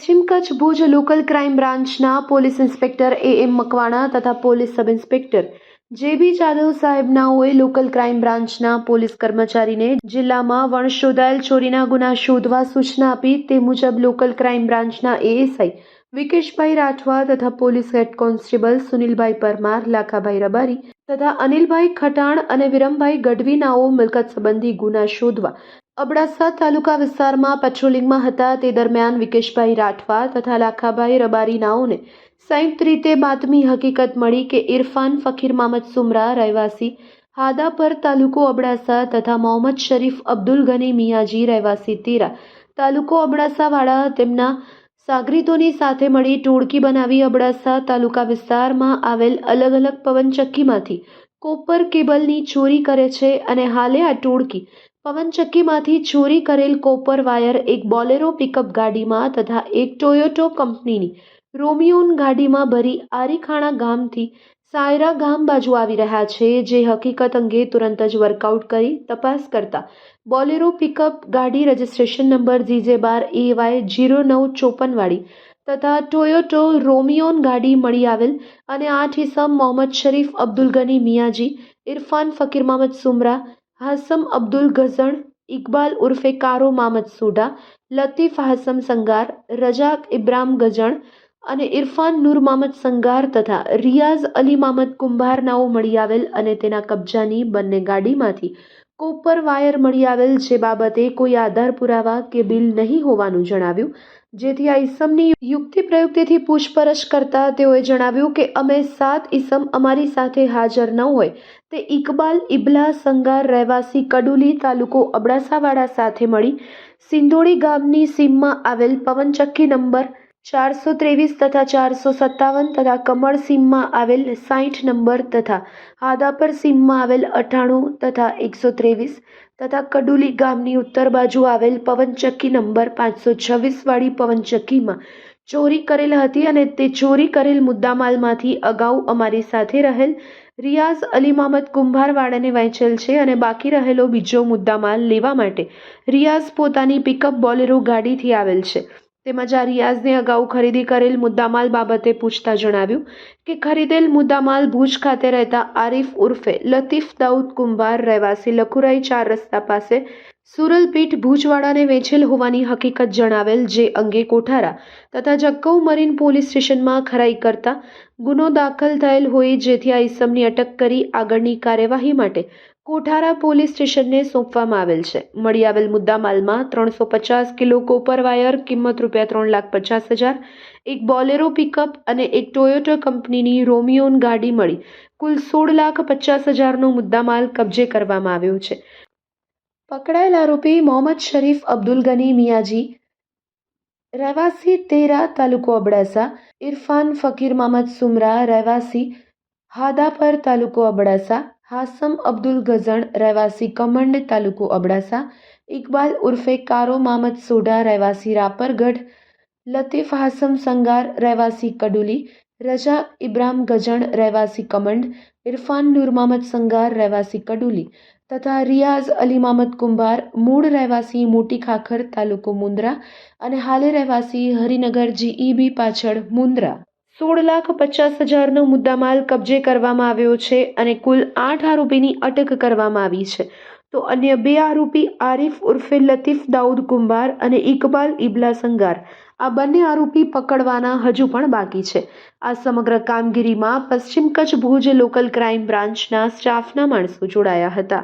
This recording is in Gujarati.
પશ્ચિમ કચ્છ ભુજ લોકલ ક્રાઇમ બ્રાન્ચના police inspector A M Makwana તથા police sub inspector J B Jadav સાહેબનાઓએ local crime બ્રાન્ચના પોલીસ કર્મચારીને જિલ્લામાં વણશોધાયેલ ચોરીના ગુના શોધવા સૂચના આપી તે મુજબ લોકલ ક્રાઇમ બ્રાન્ચના એએસઆઈ વિકેશભાઈ રાઠવા તથા પોલીસ હેડ કોન્સ્ટેબલ સુનિલભાઈ પરમાર, લાખાભાઈ રબારી તથા અનિલભાઈ ખટાણ અને વિરમભાઈ ગઢવીનાઓ મિલકત સંબંધી ગુના શોધવા અબડાસા તાલુકા વિસ્તારમાં પેટ્રોલિંગમાં હતા. તે દરમિયાન વિકેશભાઈ રાઠવા તથા લાખાભાઈ રબારીનાઓને સંયુક્ત રીતે બાતમી હકીકત મળી કે ઇરફાન ફકીર મામદ સુમરા રહેવાસી હાદાપર તાલુકો અબડાસા તથા મોહમ્મદ શરીફ અબ્દુલ ગની મિયાજી રહેવાસી તીરા તાલુકો અબડાસાવાળા તેમના સાગરીતોની સાથે મળી ટોળકી બનાવી અબડાસા તાલુકા વિસ્તારમાં આવેલ અલગ અલગ પવનચક્કીમાંથી કોપર કેબલની ચોરી કરે છે અને હાલે આ ટોળકી પવનચક્કીમાંથી ચોરી કરેલ કોપર વાયર એક બોલેરો પિકઅપ ગાડીમાં તથા એક ટોયોટો કંપનીની રોમિયોન ગાડીમાં ભરી આરીખાણા ગામથી સાયરા ગામ બાજુ આવી રહ્યા છે, જે હકીકત અંગે તુરંત જ વર્કઆઉટ કરી તપાસ કરતા બોલેરો પિકઅપ ગાડી રજિસ્ટ્રેશન નંબર જીજે બાર એ વાય જીરો નવ ચોપનવાળી તથા ટોયોટો રોમિયોન ગાડી મળી આવેલ અને આઠ ઇસમ મોહમ્મદ શરીફ અબ્દુલ ગની મિયાજી, ઇરફાન ફકીર મોહમ્મદ સુમરા હાસમ અબ્દુલ ગઝણ, ઇકબાલ ઉર્ફે કારો મામદ સુડા, લતીફ હાસમ સંગાર, રજાક ઇબ્રામ ગઝણ અને ઇરફાન નૂર મામદ સંગાર તથા રિયાઝ અલી મામદ કુંભારનાઓ મળી આવેલ અને તેના કબજાની બંને ગાડીમાંથી કોપર વાયર મળી આવેલ જે બાબતે કોઈ આધાર પુરાવા કે બિલ નહીં હોવાનું જણાવ્યું. જેથી આ ઈસમની યુક્તિ પ્રયુક્તિથી પૂછપરછ કરતા તેઓએ જણાવ્યું કે અમે સાત ઈસમ અમારી સાથે હાજર ન હોય. તે ઇકબાલ, ઇબલા, સંગાર, રહેવાસી, કડુલી તાલુકો અબડાસાવાડા સાથે મળી. સિંધોડી ગામની સીમમાં આવેલ પવનચક્કી નંબર ચારસો ત્રેવીસ તથા ચારસો સત્તાવન તથા કમળ સીમમાં આવેલ સાઠ નંબર તથા હાદાપર સીમમાં આવેલ અઠ્ઠાણું તથા એકસો ત્રેવીસ તથા કડુલી ગામની ઉત્તર બાજુ આવેલ પવનચક્કી નંબર પાંચસો છવ્વીસવાળી પવનચક્કીમાં ચોરી કરેલ હતી અને તે ચોરી કરેલ મુદ્દામાલમાંથી અગાઉ અમારી સાથે રહેલ રિયાઝ અલી મામદ કુંભારવાડાને વહેંચેલ છે અને બાકી રહેલો બીજો મુદ્દામાલ લેવા માટે રિયાઝ પોતાની પિકઅપ બોલેરો ગાડીથી આવેલ છે. તેમજ આ રિયાઝને અગાઉ ખરીદી કરેલ મુદ્દામાલ બાબતે પૂછતા જણાવ્યું કે ખરીદેલ મુદ્દામાલ ભુજ ખાતે રહેતા આરિફ ઉર્ફે લતીફ દાઉદ કુંભાર રહેવાસી લખુરાઈ ચાર રસ્તા પાસે સુરલપીઠ ભુજવાડાને વેચેલ હોવાની હકીકત જણાવેલ જે અંગે કોઠારા તથા જક્કઉ મરીન પોલીસ સ્ટેશનમાં ખરાઈ કરતા ગુનો દાખલ થયેલ હોય જેથી આ ઇસમની અટક કરી આગળની કાર્યવાહી માટે કોઠારા પોલીસ સ્ટેશનને સોંપવામાં આવેલ છે. મળી આવેલ મુદ્દામાલમાં ત્રણસો પચાસ કિલો કોપર વાયર, કિંમત રૂપિયા ત્રણ લાખ પચાસ હજાર, એક બોલેરો પિકઅપ અને એક ટોયોટો કંપનીની રોમિયોન ગાડી મળી કુલ સોળ લાખ પચાસ હજારનો મુદ્દામાલ કબજે કરવામાં આવ્યો છે. પકડાયેલ આરોપી મોહમ્મદ શરીફ અબ્દુલ ગની મિયાજી રહેવાસી તેરા તાલુકો અબડાસા ઇરફાન ફકીર મામદ સુમરા રહેવાસી હાદાપર તાલુકો અબડાસા હાસમ અબ્દુલ ગઝણ રહેવાસી કમંડ તાલુકો અબડાસા ઇકબાલ ઉર્ફે કારો મામદ સોઢા રહેવાસી રાપરગઢ લતીફ હાસમ સંગાર રહેવાસી કડુલી રજા ઇબ્રામ ગજણ રહેવાસી કમંડ ઇરફાન નૂર મામદ સંગાર રહેવાસી કડુલી તથા રિયાઝ અલી મામદ કુંભાર, મૂળ રહેવાસી મોટી ખાખર તાલુકો મુન્દ્રા અને હાલે રહેવાસી હરિનગર જીઈબી પાછળ મુન્દ્રા સોળ લાખ પચાસ હજારનો મુદ્દામાલ કબજે કરવામાં આવ્યો છે અને કુલ આઠ આરોપીની અટક કરવામાં આવી છે. તો અન્ય બે આરોપી આરિફ ઉર્ફે લતીફ દાઉદ કુંભાર અને ઇકબાલ ઇબલા સંગાર. આ બંને આરોપી પકડવાના હજુ પણ બાકી છે. આ સમગ્ર કામગીરીમાં પશ્ચિમ કચ્છ ભુજ લોકલ ક્રાઇમ બ્રાન્ચના સ્ટાફના માણસો જોડાયા હતા.